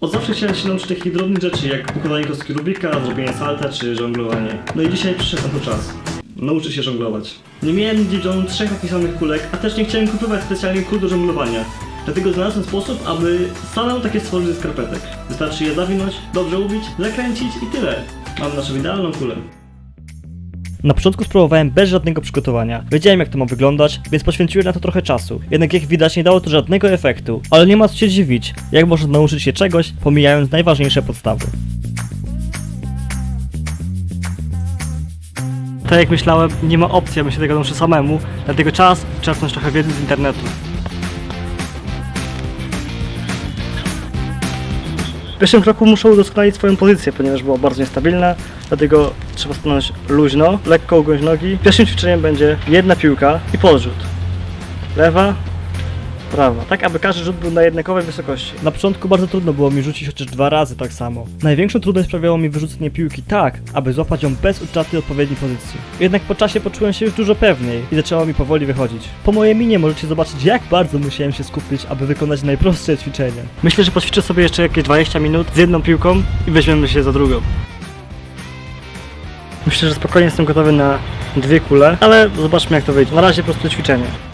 Od zawsze chciałem się nauczyć takich drobnych rzeczy, jak układanie kostki Rubika, zrobienie salta czy żonglowanie. No i dzisiaj przyszedł na to czas. Nauczyć się żonglować. Nie miałem nigdzie w domu trzech napisanych kulek, a też nie chciałem kupować specjalnie kul do żonglowania. Dlatego znalazłem sposób, aby samemu takie stworzyć ze skarpetek. Wystarczy je zawinąć, dobrze ubić, zakręcić i tyle. Mam naszą idealną kulę. Na początku spróbowałem bez żadnego przygotowania. Wiedziałem jak to ma wyglądać, więc poświęciłem na to trochę czasu. Jednak jak widać nie dało to żadnego efektu. Ale nie ma co się dziwić, jak można nauczyć się czegoś, pomijając najważniejsze podstawy. Tak jak myślałem, nie ma opcji, abym się tego nauczył samemu, dlatego czas czerpnąć trochę wiedzy z internetu. W pierwszym kroku muszę udoskonalić swoją pozycję, ponieważ była bardzo niestabilna, dlatego trzeba stanąć luźno, lekko ugąć nogi. Pierwszym ćwiczeniem będzie jedna piłka i podrzut. Lewa, prawa, tak aby każdy rzut był na jednakowej wysokości. Na początku bardzo trudno było mi rzucić chociaż dwa razy tak samo. Największą trudność sprawiało mi wyrzucenie piłki tak, aby złapać ją bez utraty odpowiedniej pozycji. Jednak po czasie poczułem się już dużo pewniej i zaczęło mi powoli wychodzić. Po mojej minie możecie zobaczyć jak bardzo musiałem się skupić, aby wykonać najprostsze ćwiczenie. Myślę, że poćwiczę sobie jeszcze jakieś 20 minut z jedną piłką i weźmiemy się za drugą. Myślę, że spokojnie jestem gotowy na dwie kule, ale zobaczmy jak to wyjdzie. Na razie po prostu ćwiczenie.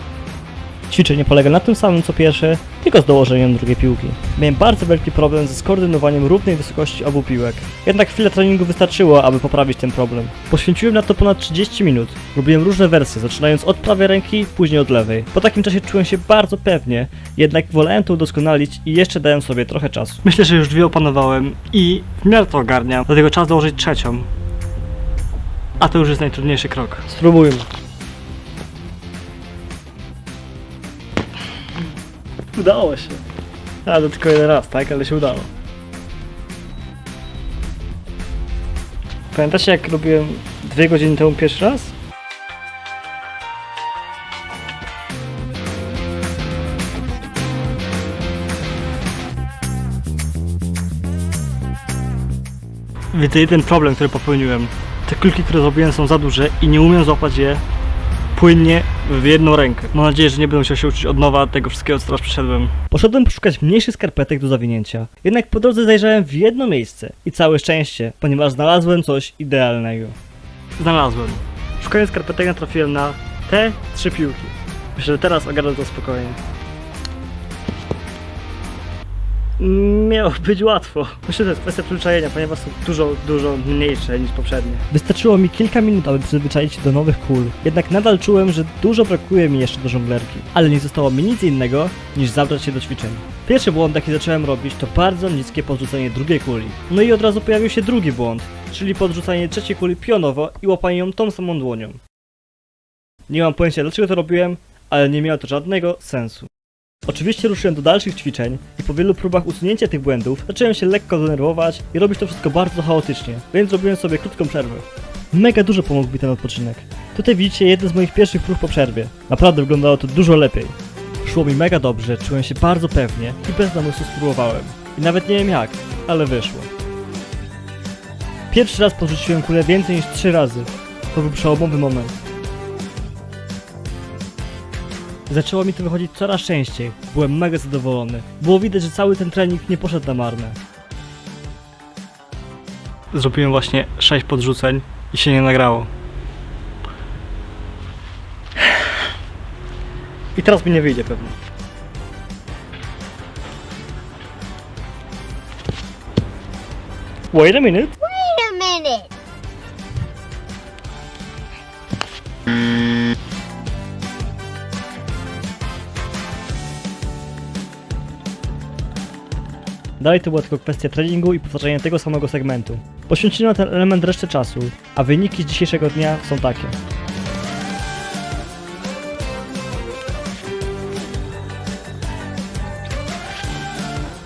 Ćwiczenie polega na tym samym co pierwsze, tylko z dołożeniem drugiej piłki. Miałem bardzo wielki problem ze skoordynowaniem równej wysokości obu piłek. Jednak chwilę treningu wystarczyło, aby poprawić ten problem. Poświęciłem na to ponad 30 minut. Robiłem różne wersje, zaczynając od prawej ręki, później od lewej. Po takim czasie czułem się bardzo pewnie, jednak wolałem to udoskonalić i jeszcze dałem sobie trochę czasu. Myślę, że już dwie opanowałem i w miarę to ogarniam, dlatego czas dołożyć trzecią. A to już jest najtrudniejszy krok. Spróbujmy. Udało się. A, to tylko jeden raz, tak? Ale się udało. Pamiętacie jak robiłem dwie godziny temu pierwszy raz? Widzę jeden problem, który popełniłem. Te kulki, które zrobiłem są za duże i nie umiem złapać je płynnie w jedną rękę. Mam nadzieję, że nie będę musiał się uczyć od nowa tego wszystkiego, co teraz przeszedłem. Poszedłem poszukać mniejszych skarpetek do zawinięcia. Jednak po drodze zajrzałem w jedno miejsce i całe szczęście, ponieważ znalazłem coś idealnego. Znalazłem. Szukając skarpetek natrafiłem na te trzy piłki. Myślę, że teraz ogarnę to spokojnie. Miało być łatwo. Myślę, że to jest kwestia przyzwyczajenia, ponieważ są dużo, dużo mniejsze niż poprzednie. Wystarczyło mi kilka minut, aby przyzwyczaić się do nowych kul. Jednak nadal czułem, że dużo brakuje mi jeszcze do żonglerki. Ale nie zostało mi nic innego, niż zabrać się do ćwiczenia. Pierwszy błąd, jaki zacząłem robić, to bardzo niskie podrzucenie drugiej kuli. No i od razu pojawił się drugi błąd, czyli podrzucanie trzeciej kuli pionowo i łapanie ją tą samą dłonią. Nie mam pojęcia dlaczego to robiłem, ale nie miało to żadnego sensu. Oczywiście ruszyłem do dalszych ćwiczeń i po wielu próbach usunięcia tych błędów zacząłem się lekko denerwować i robić to wszystko bardzo chaotycznie, więc zrobiłem sobie krótką przerwę. Mega dużo pomógł mi ten odpoczynek. Tutaj widzicie jedne z moich pierwszych prób po przerwie. Naprawdę wyglądało to dużo lepiej. Szło mi mega dobrze, czułem się bardzo pewnie i bez namysłu spróbowałem. I nawet nie wiem jak, ale wyszło. Pierwszy raz podrzuciłem kulę więcej niż trzy razy. To był przełomowy moment. Zaczęło mi to wychodzić coraz częściej. Byłem mega zadowolony. Było widać, że cały ten trening nie poszedł na marne. Zrobiłem właśnie 6 podrzuceń i się nie nagrało. I teraz mi nie wyjdzie pewnie. Wait a minute. Wait a minute. Dalej to była tylko kwestia treningu i powtarzania tego samego segmentu. Poświęciłem na ten element resztę czasu, a wyniki z dzisiejszego dnia są takie.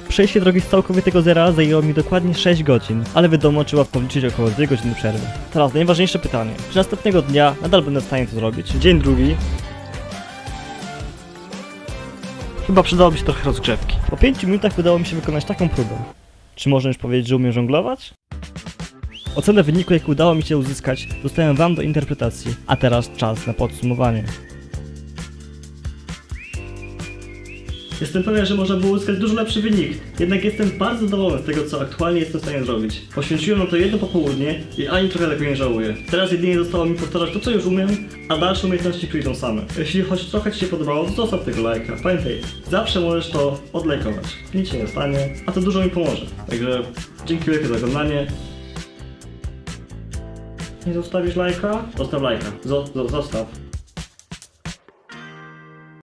Przejście drogi z całkowitego zera zajęło mi dokładnie 6 godzin, ale wiadomo, trzeba policzyć około 2 godziny przerwy. Teraz najważniejsze pytanie. Czy następnego dnia nadal będę w stanie to zrobić? Dzień drugi. Chyba przydałoby się trochę rozgrzewki. Po 5 minutach udało mi się wykonać taką próbę. Czy można już powiedzieć, że umiem żonglować? Ocenę wyniku, jaki udało mi się uzyskać, zostawiam Wam do interpretacji, a teraz czas na podsumowanie. Jestem pewien, że można było uzyskać dużo lepszy wynik. Jednak jestem bardzo zadowolony z tego, co aktualnie jestem w stanie zrobić. Poświęciłem na to jedno popołudnie i ani trochę tego nie żałuję. Teraz jedynie zostało mi powtarzać to, co już umiem, a dalsze umiejętności przyjdą same. Jeśli choć trochę Ci się podobało, to zostaw tego lajka. Pamiętaj, zawsze możesz to odlajkować. Nic się nie stanie, a to dużo mi pomoże. Także dzięki wielkie za oglądanie. Nie zostawisz lajka? Zostaw lajka. Zo- zo- zostaw.